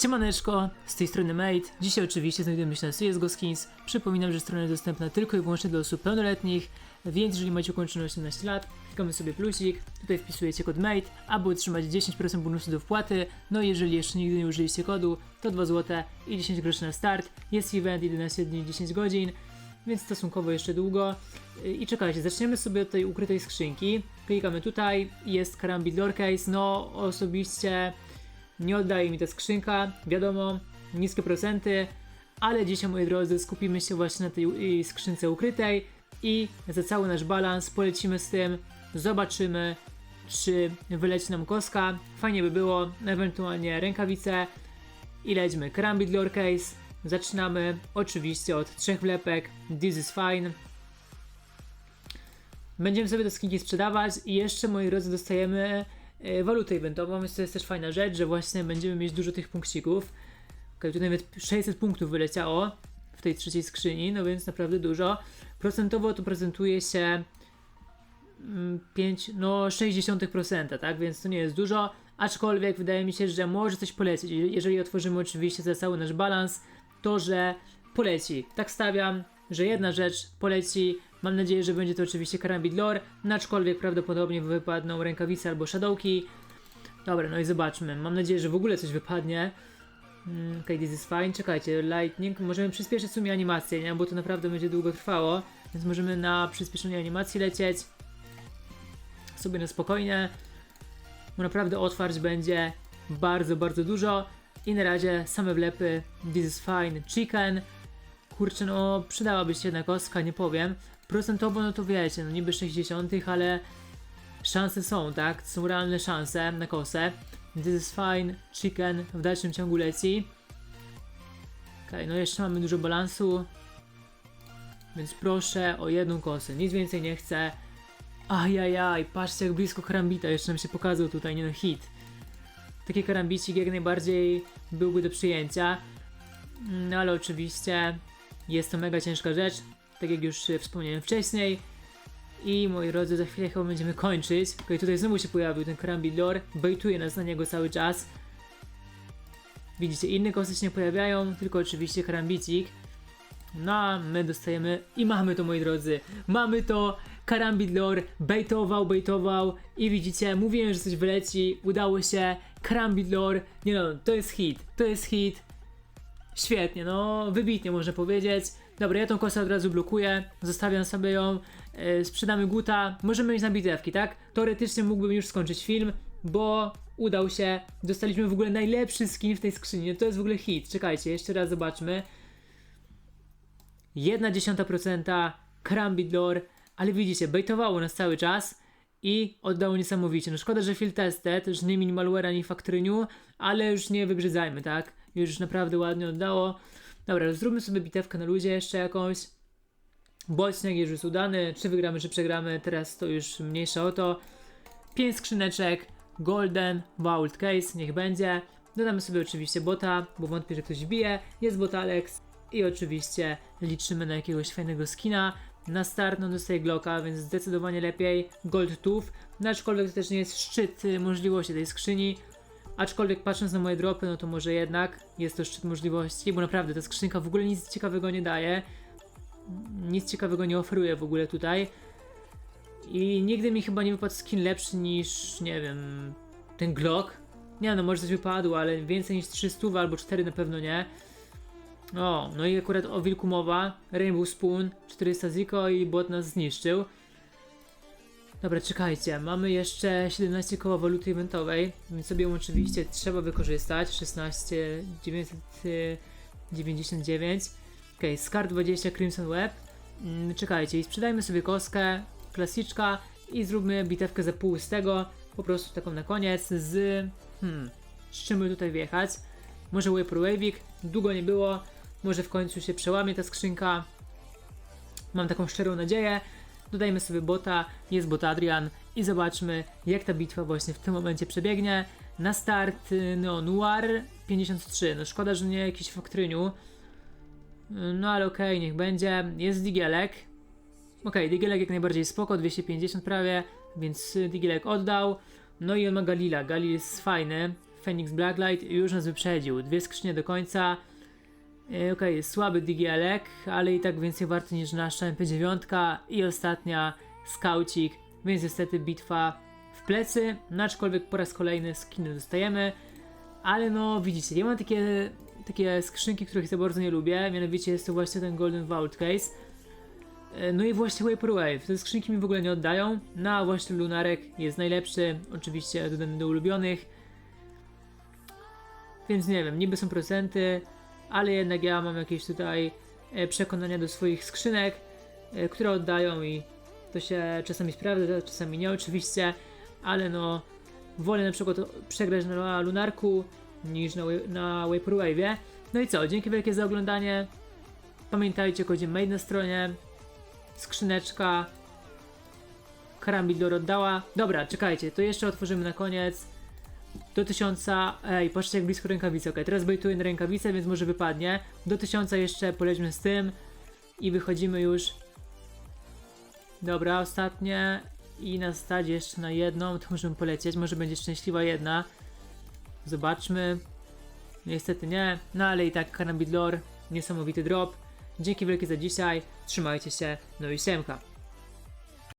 Siemaneczko, z tej strony Mate. Dzisiaj oczywiście znajdujemy się na CSGO Skins. Przypominam, że strona jest dostępna tylko i wyłącznie dla osób pełnoletnich, więc jeżeli macie ukończone 18 lat, klikamy sobie plusik, tutaj wpisujecie kod MATE, aby otrzymać 10% bonusu do wpłaty. No i jeżeli jeszcze nigdy nie użyliście kodu, to 2 zł i 10 groszy na start. Jest event 11 dni 10 godzin, więc stosunkowo jeszcze długo. I czekajcie, zaczniemy sobie od tej ukrytej skrzynki. Klikamy tutaj, jest karambit Lore Case. No osobiście nie oddaje mi ta skrzynka, wiadomo, niskie procenty, ale dzisiaj, moi drodzy, skupimy się właśnie na tej skrzynce ukrytej i za cały nasz balans polecimy z tym, zobaczymy, czy wyleci nam koska. Fajnie by było, ewentualnie rękawice i lećmy. Karambit Lore Case, zaczynamy oczywiście od trzech wlepek, this is fine. Będziemy sobie te skinki sprzedawać i jeszcze, moi drodzy, dostajemy walutę eventową, więc to jest też fajna rzecz, że właśnie będziemy mieć dużo tych punkcików. Tu nawet 600 punktów wyleciało w tej trzeciej skrzyni, no więc naprawdę dużo. Procentowo to prezentuje się mm, 5, no 0,6%, tak, więc to nie jest dużo, aczkolwiek wydaje mi się, że może coś polecieć, jeżeli otworzymy oczywiście za cały nasz balans, to że poleci. Tak stawiam, że jedna rzecz poleci. Mam nadzieję, że będzie to oczywiście karambit lore, aczkolwiek prawdopodobnie wypadną rękawice albo shadowki. Dobra, no i zobaczmy. Mam nadzieję, że w ogóle coś wypadnie. Mm, Okej, this is fine. Czekajcie, lightning. Możemy przyspieszyć w sumie animację, nie? Bo to naprawdę będzie długo trwało. Więc możemy na przyspieszenie animacji lecieć. Sobie na spokojnie. Bo naprawdę otwarć będzie bardzo, bardzo dużo. I na razie same wlepy. This is fine. Chicken. Kurczę, no przydałaby się jedna kostka, nie powiem. Procentowo, no to wiecie, no niby 60, ale szanse są, tak? Są realne szanse na kosę. This is fine. Chicken w dalszym ciągu leci. Okej, no jeszcze mamy dużo balansu. Więc proszę o jedną kosę. Nic więcej nie chcę. Ajajaj, patrzcie jak blisko karambita. Jeszcze nam się pokazał tutaj, nie no hit. Taki karambicik jak najbardziej byłby do przyjęcia. No ale oczywiście jest to mega ciężka rzecz. Tak jak już e, wspomniałem wcześniej. I moi drodzy, za chwilę chyba będziemy kończyć. Okej, tutaj znowu się pojawił ten karambit lore. Bejtuje nas na niego cały czas. Widzicie, inne kosy się nie pojawiają, tylko oczywiście karambicik. No a my dostajemy i mamy to moi drodzy. Mamy to. Karambit lore bejtował, bejtował i widzicie, mówiłem, że coś wyleci, udało się. Karambit lore, nie no, to jest hit, to jest hit. Świetnie, no wybitnie można powiedzieć. Dobra, ja tą kosę od razu blokuję, zostawiam sobie ją, yy, sprzedamy guta, możemy iść na bitewki, tak? Teoretycznie mógłbym już skończyć film, bo udał się, dostaliśmy w ogóle najlepszy skin w tej skrzyni, to jest w ogóle hit. Czekajcie, jeszcze raz zobaczmy. 1,1% Karambit Lore, ale widzicie, bejtowało nas cały czas i oddało niesamowicie. No szkoda, że field tested, już nie mini malware ani factoryniu, ale już nie wybrzydzajmy, tak? Już naprawdę ładnie oddało. Dobra, zróbmy sobie bitewkę na ludzie jeszcze jakąś. Boczniak już jest udany, czy wygramy, czy przegramy, teraz to już mniejsza o to. 5 skrzyneczek, golden, vault case, niech będzie. Dodamy sobie oczywiście bota, bo wątpię, że ktoś bije. Jest bot Alex i oczywiście liczymy na jakiegoś fajnego skina. Na start no dostaje Glocka, więc zdecydowanie lepiej. Gold Tooth, no aczkolwiek to też nie jest szczyt y, możliwości tej skrzyni. Aczkolwiek patrząc na moje dropy, no to może jednak jest to szczyt możliwości, bo naprawdę ta skrzynka w ogóle nic ciekawego nie daje. Nic ciekawego nie oferuje w ogóle tutaj. I nigdy mi chyba nie wypadł skin lepszy niż, nie wiem, ten Glock. Nie no, może coś wypadło, ale więcej niż 300 albo 4 na pewno nie. O, no i akurat o wilku mowa. Rainbow Spoon, 400 Ziko i bot nas zniszczył. Dobra, czekajcie, mamy jeszcze 17 koła waluty eventowej, więc sobie ją oczywiście trzeba wykorzystać. 16 999. Ok, Scar 20 Crimson Web. Mm, czekajcie, i sprzedajmy sobie kostkę, klasyczka i zróbmy bitewkę za pół z tego, po prostu taką na koniec z... Hmm, z czym tutaj wjechać? Może Vaporwavik, długo nie było, może w końcu się przełamie ta skrzynka. Mam taką szczerą nadzieję. Dodajmy sobie bota, jest bot Adrian i zobaczmy jak ta bitwa właśnie w tym momencie przebiegnie. Na start y, no Noir 53, no szkoda, że nie jakiś faktryniu. No ale okej, niech będzie. Jest Digielek. Okej, Digielek jak najbardziej spoko, 250 prawie, więc y, Digielek oddał. No i on ma Galila, Galil jest fajny Phoenix Blacklight już nas wyprzedził. Dwie skrzynie do końca. E, Okej, słaby Digielek, ale i tak więcej warty niż nasza MP9 i ostatnia Skaucik, więc niestety bitwa w plecy, no aczkolwiek po raz kolejny skiny dostajemy, ale no widzicie, ja mam takie, takie skrzynki, których za bardzo nie lubię, mianowicie jest to właśnie ten Golden Vault Case, E, no i właśnie Vaporwave, te skrzynki mi w ogóle nie oddają, no a właśnie Lunarek jest najlepszy, oczywiście dodany do ulubionych, więc nie wiem, niby są procenty, ale jednak ja mam jakieś tutaj e, przekonania do swoich skrzynek, e, które oddają i to się czasami sprawdza, czasami nie oczywiście, ale no wolę na przykład przegrać na Lunarku niż na, na Vaporwave'ie. No i co, dzięki wielkie za oglądanie. Pamiętajcie, kodzie mail na stronie, skrzyneczka, Karambidor oddała. Dobra, czekajcie, to jeszcze otworzymy na koniec. Do 1000, ej, patrzcie jak blisko rękawicy, okej, teraz bejtuję na rękawicę, więc może wypadnie. Do 1000 jeszcze polećmy z tym i wychodzimy już. Dobra, ostatnie i na stadzie jeszcze na jedną, to możemy polecieć, może będzie szczęśliwa jedna. Zobaczmy. Niestety nie, no ale i tak Karambit Lore, niesamowity drop. Dzięki wielkie za dzisiaj, trzymajcie się, no i siemka.